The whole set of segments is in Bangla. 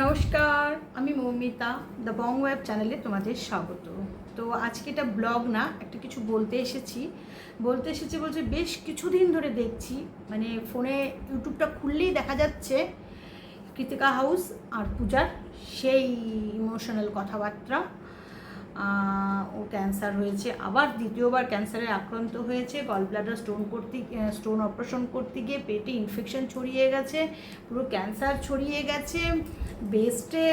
নমস্কার, আমি মৌমিতা দ্য বং ওয়েব চ্যানেলে তোমাদের স্বাগত। তো আজকে এটা ব্লগ না, একটা কিছু বলতে এসেছি। বলতে এসেছি বলছে বেশ কিছুদিন ধরে দেখছি মানে ফোনে ইউটিউবটা খুললেই দেখা যাচ্ছে কৃতিকা হাউস আর পূজার সেই ইমোশনাল কথাবার্তা। ও ক্যান্সার হয়েছে। আবার দ্বিতীয়বার ক্যান্সারে আক্রান্ত হয়েছে। গল ব্লাডার স্টোন করতে স্টোন অপারেশন করতে গিয়ে পেটে ইনফেকশন ছড়িয়ে গেছে। পুরো ক্যান্সার ছড়িয়ে গেছে। বেস্টে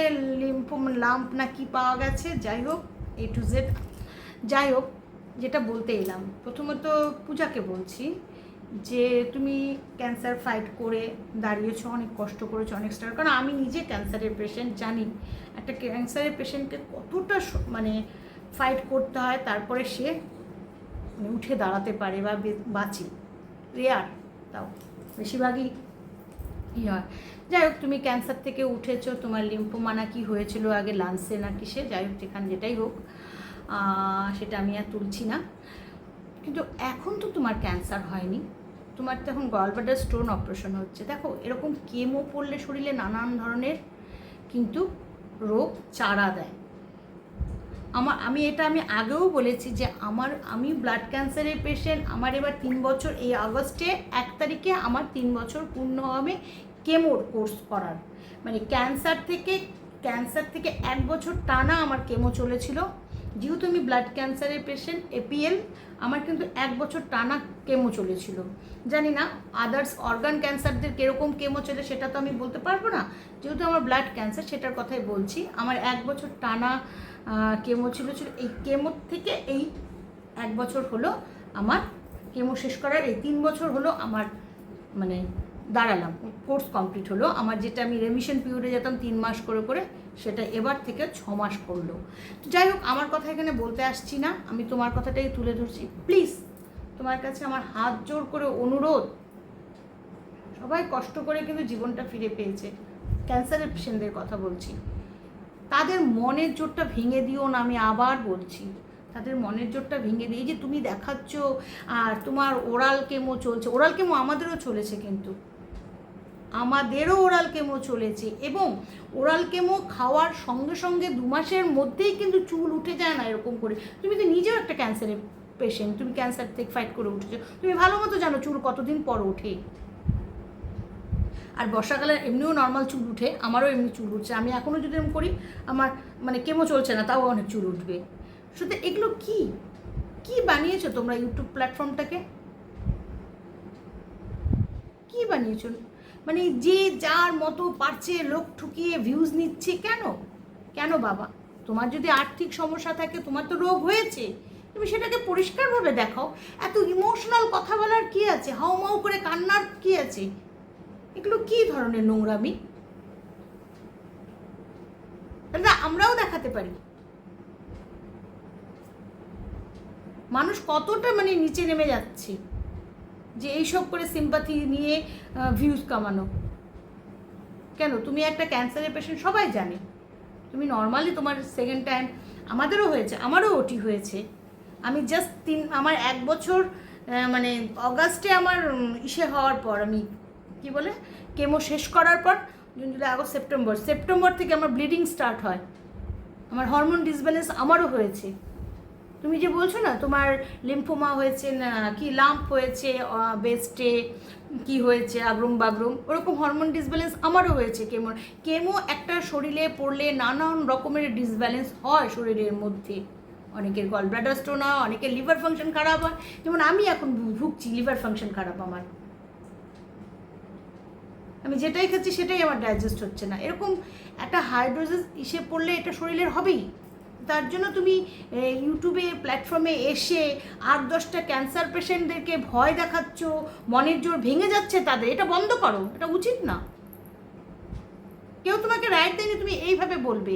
লিম্ফোম লাম্প না কি পাওয়া গেছে। যাই হোক এ টু জেড যাই হোক, যেটা বলতে এলাম। প্রথমত পূজাকে বলছি। যে তুমি ক্যান্সার ফাইট করে দাঁড়িয়েছো, অনেক কষ্ট করেছ, অনেক স্টার কারণ আমি নিজে ক্যান্সারের পেশেন্ট জানি। একটা ক্যান্সারের পেশেন্টকে কতটা মানে ফাইট করতে হয়, তারপরে সে মানে উঠে দাঁড়াতে পারে বা বাঁচে। রেয়ার তাও বেশিরভাগই ই হয়। যাই হোক, তুমি ক্যান্সার থেকে উঠেছো, তোমার লিম্ফোমানা কি হয়েছিল আগে লান্সে না কিসে যাই হোক, যেখানে যেটাই হোক সেটা আমি আর তুলছি না। কিন্তু এখন তো তোমার ক্যান্সার হয়নি। তোমার তো এখন গলব্লাডার স্টোন অপারেশন হচ্ছে। দেখো, এরকম কেমো পড়লে শরীরে নানান ধরনের কিন্তু রোগ চারা দেয়। আমার, আমি এটা আমি আগেও বলেছি যে আমার, আমি ব্লাড ক্যান্সারের পেশেন্ট আমার এবার তিন বছর, এই আগস্টে এক তারিখে আমার তিন বছর পূর্ণ হবে কেমোর কোর্স করার। মানে ক্যান্সার থেকে ক্যান্সার থেকে এক বছর টানা আমার কেমো চলেছিল। যেহেতু আমি ব্লাড ক্যান্সারের পেশেন্ট এপিএল আমার কিন্তু এক বছর টানা কেমো চলেছিল। জানি না আদার্স অর্গান ক্যান্সারদের কীরকম কেমো চলে সেটা তো আমি বলতে পারব না। যেহেতু আমার ব্লাড ক্যান্সার সেটার কথাই বলছি। আমার এক বছর টানা কেমো ছিল ছিল এই কেমোর থেকে এই এক বছর হলো আমার কেমো শেষ করার, এই তিন বছর হলো আমার মানে দাঁড়ালাম কোর্স কমপ্লিট হলো। আমার যেটা আমি রেমিশন পিরিয়ডে যেতাম তিন মাস করে করে, সেটা এবার থেকে ছ মাস করল। তো যাই হোক, আমার কথা এখানে বলতে আসছি না। আমি তোমার কথাটাই তুলে ধরছি। প্লিজ তোমার কাছে আমার হাত জোর করে অনুরোধ। সবাই কষ্ট করে কিন্তু জীবনটা ফিরে পেয়েছে। ক্যান্সারের পেশেন্টদের কথা বলছি। তাদের মনের জোরটা ভেঙে দিও না, আমি আবার বলছি। তাদের মনের জোরটা ভেঙে দিয়ে যে তুমি দেখাচ্ছ, আর তোমার ওরাল কেমো চলছে ওরাল কেমো আমাদেরও চলেছে কিন্তু। আমাদেরও ওরাল কেমো চলেছে এবং ওরাল কেমো খাওয়ার সঙ্গে সঙ্গে দু মাসের মধ্যেই কিন্তু চুল উঠে যায় না এরকম করে। তুমি তো নিজেও একটা ক্যান্সারের পেশেন্ট তুমি ক্যান্সার থেকে ফাইট করে উঠেছো। তুমি ভালো মতো জানো চুল কতদিন পর ওঠে। আর বর্ষাকালে এমনিও নর্মাল চুল উঠে, আমারও এমনি চুল উঠছে। আমি এখনও যদি এরকম করি, আমার মানে কেমো চলছে না, তাও অনেক চুল উঠবে। শুধু এগুলো কি? কি বানিয়েছো তোমরা ইউটিউব প্ল্যাটফর্মটাকে কি বানিয়েছো? মানে যে যার মতো পারছে, লোক ঠুকিয়ে ভিউজ নিচ্ছে কেন? কেন বাবা? তোমার যদি আর্থিক সমস্যা থাকে, তোমার তো রোগ হয়েছে। তুমি সেটাকে পরিষ্কারভাবে দেখাও। এত ইমোশনাল কথা বলার কি আছে? হাউ মাউ করে কান্নার কি আছে? এগুলো কি ধরনের নোংরামি? এটা আমরাও দেখাতে পারি। মানুষ কতটা মানে নিচে নেমে যাচ্ছে। যে এইসব করে সিম্পাথি নিয়ে ভিউজ কামানো। কেন? তুমি একটা ক্যান্সারের পেশেন্ট সবাই জানে। তুমি নর্মালি তোমার সেকেন্ড টাইম আমাদেরও হয়েছে, আমারও ওটি হয়েছে। আমি জাস্ট তিন, আমার এক বছর মানে অগাস্টে আমার ইসে হওয়ার পর আমি, কি বলে? কেমো শেষ করার পর, June, July, August, September September থেকে আমার ব্লিডিং স্টার্ট হয়। আমার হরমোন ডিসব্যালেন্স আমারও হয়েছে। তুমি যে বলছো না, তোমার লিম্ফোমা হয়েছে না, কি লাম্প হয়েছে বেস্টে কি হয়েছে আগ্রুম বাগ্রুম ওরকম হরমোন ডিসব্যালেন্স আমারও হয়েছে কেমো কেমো একটা শরীরে পড়লে নানান রকমের ডিসব্যালেন্স হয় শরীরের মধ্যে। অনেকের গল ব্লাডার স্টোন হয়, অনেকের লিভার ফাংশন খারাপ হয়। যেমন আমি এখন ভুগছি লিভার ফাংশন খারাপ আমার। আমি যেটাই খাচ্ছি সেটাই আমার ডাইজেস্ট হচ্ছে না। এরকম একটা হাইড্রোজেস ইসে পড়লে এটা শরীরের হবেই। তার জন্য তুমি ইউটিউবে প্ল্যাটফর্মে এসে আট দশটা ক্যান্সার পেশেন্টদেরকে ভয় দেখাচ্ছ, মনের জোর ভেঙে যাচ্ছে তাদের, এটা বন্ধ করো, এটা উচিত না। কেউ তোমাকে রাইট দেয়নি, তুমি এইভাবে বলবে।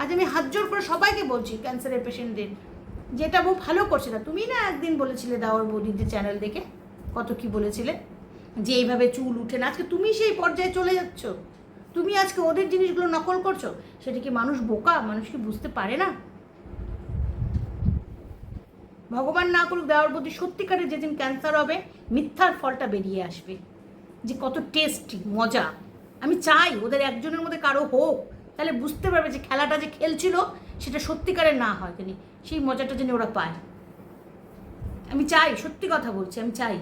আজ আমি হাত জোর করে সবাইকে বলছি ক্যান্সারের পেশেন্টদের যেটা বউ ভালো করছে না। তুমি না একদিন বলেছিলে দাওয়ার বৌদিদের চ্যানেল দেখে, কত কি বলেছিলে, যে এইভাবে চুল উঠে না, আজকে তুমি সেই পর্যায়ে চলে যাচ্ছ। তুমি আজকে ওদের জিনিসগুলো নকল করছ? সেটা কি মানুষ বোকা? মানুষ কি বুঝতে পারে না? ভগবান না করুক, দেওয়ার প্রতি সত্যিকারের যেদিন ক্যান্সার হবে, মিথ্যার ফলটা বেরিয়ে আসবে। যে কত টেস্টি মজা। আমি চাই ওদের একজনের মধ্যে কারও হোক। তাহলে বুঝতে পারবে যে খেলাটা যে খেলছিল, সেটা সত্যিকারের না হয় তিনি সেই মজাটা যেন ওরা পায়। আমি চাই, সত্যি কথা বলছি, আমি চাই।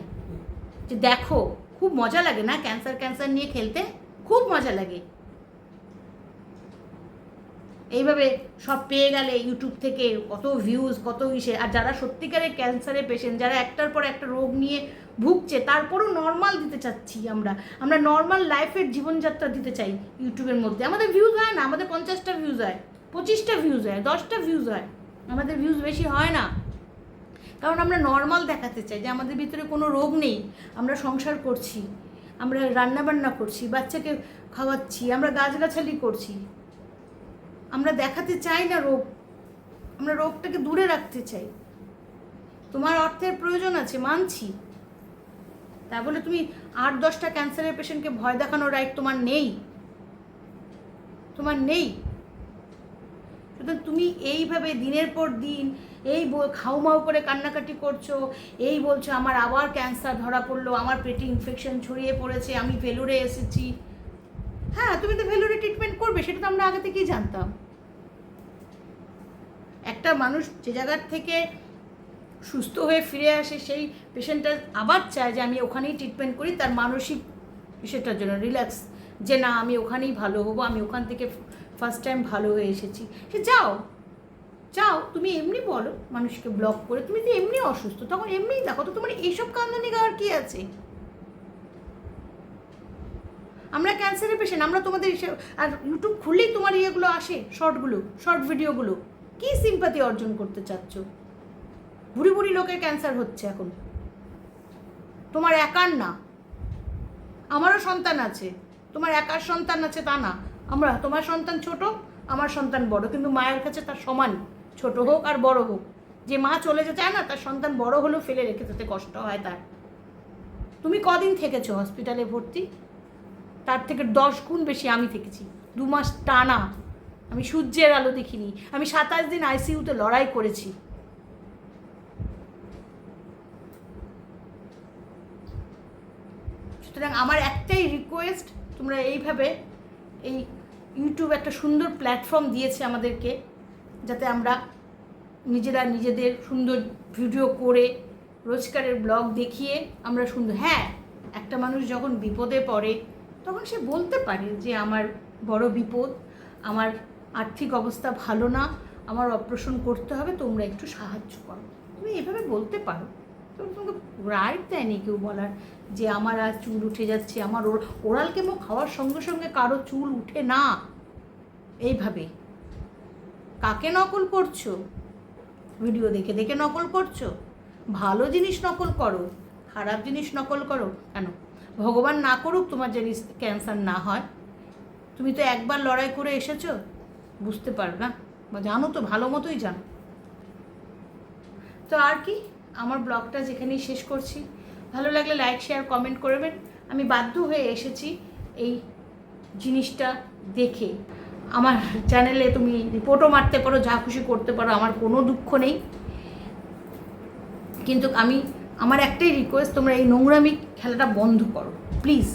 যে দেখো, খুব মজা লাগে না ক্যান্সার ক্যান্সার নিয়ে খেলতে? খুব মজা লাগে। এইভাবে সব পেয়ে গেলে ইউটিউব থেকে কত ভিউজ কত ইসে। আর যারা সত্যিকারের ক্যান্সারের পেশেন্ট যারা একটার পর একটা রোগ নিয়ে ভুগছে, তারপরও নর্মাল দিতে চাচ্ছি আমরা। আমরা নর্মাল লাইফের জীবনযাত্রা দিতে চাই ইউটিউবের মধ্যে। আমাদের ভিউজ হয় না, আমাদের পঞ্চাশটা ভিউজ হয়, পঁচিশটা ভিউজ হয়, দশটা ভিউজ হয়। আমাদের ভিউজ বেশি হয় না। কারণ আমরা নর্মাল দেখাতে চাই যে আমাদের ভিতরে কোনো রোগ নেই। আমরা সংসার করছি। আমরা রান্নাবান্না করছি, বাচ্চাকে খাওয়াচ্ছি, আমরা গাছগাছালি করছি। আমরা দেখাতে চাই না রোগ, আমরা রোগটাকে দূরে রাখতে চাই। তোমার অর্থের প্রয়োজন আছে, মানছি। তা বলে তুমি আট দশটা ক্যান্সারের পেশেন্টকে ভয় দেখানোর রাইট তোমার নেই। তোমার নেই। সুতরাং তুমি এইভাবে দিনের পর দিন এই খাউমাউ করে কান্নাকাটি করছ, এই বলছো আমার আবার ক্যান্সার ধরা পড়ল, আমার পেটে ইনফেকশন ছড়িয়ে পড়েছে, আমি ভেলুরে এসেছি। হ্যাঁ তুমি তো ভেলুরে ট্রিটমেন্ট করবে, সেটা তো আমরা আগে থেকেই জানতাম। একটা মানুষ যে জায়গার থেকে সুস্থ হয়ে ফিরে আসে, সেই পেশেন্টটা আবার চায় যে আমি ওখানেই ট্রিটমেন্ট করি, তার মানসিক বিষয়টার জন্য রিল্যাক্স যে না, আমি ওখানেই ভালো হব, আমি ওখান থেকে ফার্স্ট টাইম ভালো হয়ে এসেছি। সে যাও যাও, তুমি এমনি বলো, মানুষকে ব্লক করে। তুমি তো এমনি অসুস্থ, তখন এমনিই দেখো তো তোমার এইসব কান্দানি গাওয়ার কী আছে? আমরা ক্যান্সারের পেশেন্ট আমরা তোমাদের আর ইউটিউব খুললেই তোমার ইয়েগুলো আসে শর্টগুলো শর্ট ভিডিওগুলো কী সিম্পাতি অর্জন করতে চাচ্ছ? বুড়ি বুড়ি লোকের ক্যান্সার হচ্ছে এখন। তোমার একার না। আমারও সন্তান আছে। তোমার একার সন্তান আছে তা না। আমরা, তোমার সন্তান ছোট, আমার সন্তান বড়, কিন্তু মায়ের কাছে তার সমান ছোট হোক আর বড় হোক। যে মা চলে যেতে চায় না, তার সন্তান বড় হলেও ফেলে রেখে যেতে কষ্ট হয় তার। তুমি কদিন থেকেছো হসপিটালে ভর্তি? তার থেকে দশ গুণ বেশি আমি থেকেছি। দু মাস টানা। আমি সূর্যের আলো দেখিনি। আমি সাতাশ দিন আইসিইউতে লড়াই করেছি। সুতরাং আমার একটাই রিকোয়েস্ট তোমরা এইভাবে এই ইউটিউব একটা সুন্দর প্ল্যাটফর্ম দিয়েছে আমাদেরকে, যাতে আমরা নিজেরা নিজেদের সুন্দর ভিডিও করে রোজকারের ব্লগ দেখিয়ে আমরা সুন্দর হ্যাঁ একটা মানুষ যখন বিপদে পড়ে, তখন সে বলতে পারে যে আমার বড় বিপদ, আমার আর্থিক অবস্থা ভালো না, আমার অপারেশন করতে হবে, তোমরা একটু সাহায্য করো। তুমি এভাবে বলতে পারো। তোমাকে রাইট দেয়নি কেউ বলার যে আমার আর চুল উঠে যাচ্ছে, আমার ওর, ওরাল কেমো খাওয়ার সঙ্গে সঙ্গে কারও চুল উঠে না। এইভাবে। কাকে নকল করছ? ভিডিও দেখে দেখে নকল করছ? ভালো জিনিস নকল করো, খারাপ জিনিস নকল করো, কেন? ভগবান না করুক তোমার জিনিস ক্যান্সার না হয়। তুমি তো একবার লড়াই করে এসেছ, বুঝতে পারো না? বা জানো তো, ভালো মতোই জানো। তো আর কি? আমার ব্লগটা যেখানেই শেষ করছি। ভালো লাগলে লাইক শেয়ার কমেন্ট করবেন। আমি বাধ্য হয়ে এসেছি এই জিনিসটা দেখে। আমার চ্যানেলে তুমি রিপোর্টও মারতে পারো, যা খুশি করতে পারো, আমার কোনো দুঃখ নেই। কিন্তু আমি, আমার একটাই রিকোয়েস্ট তোমরা এই নোংরামি খেলাটা বন্ধ করো। প্লিজ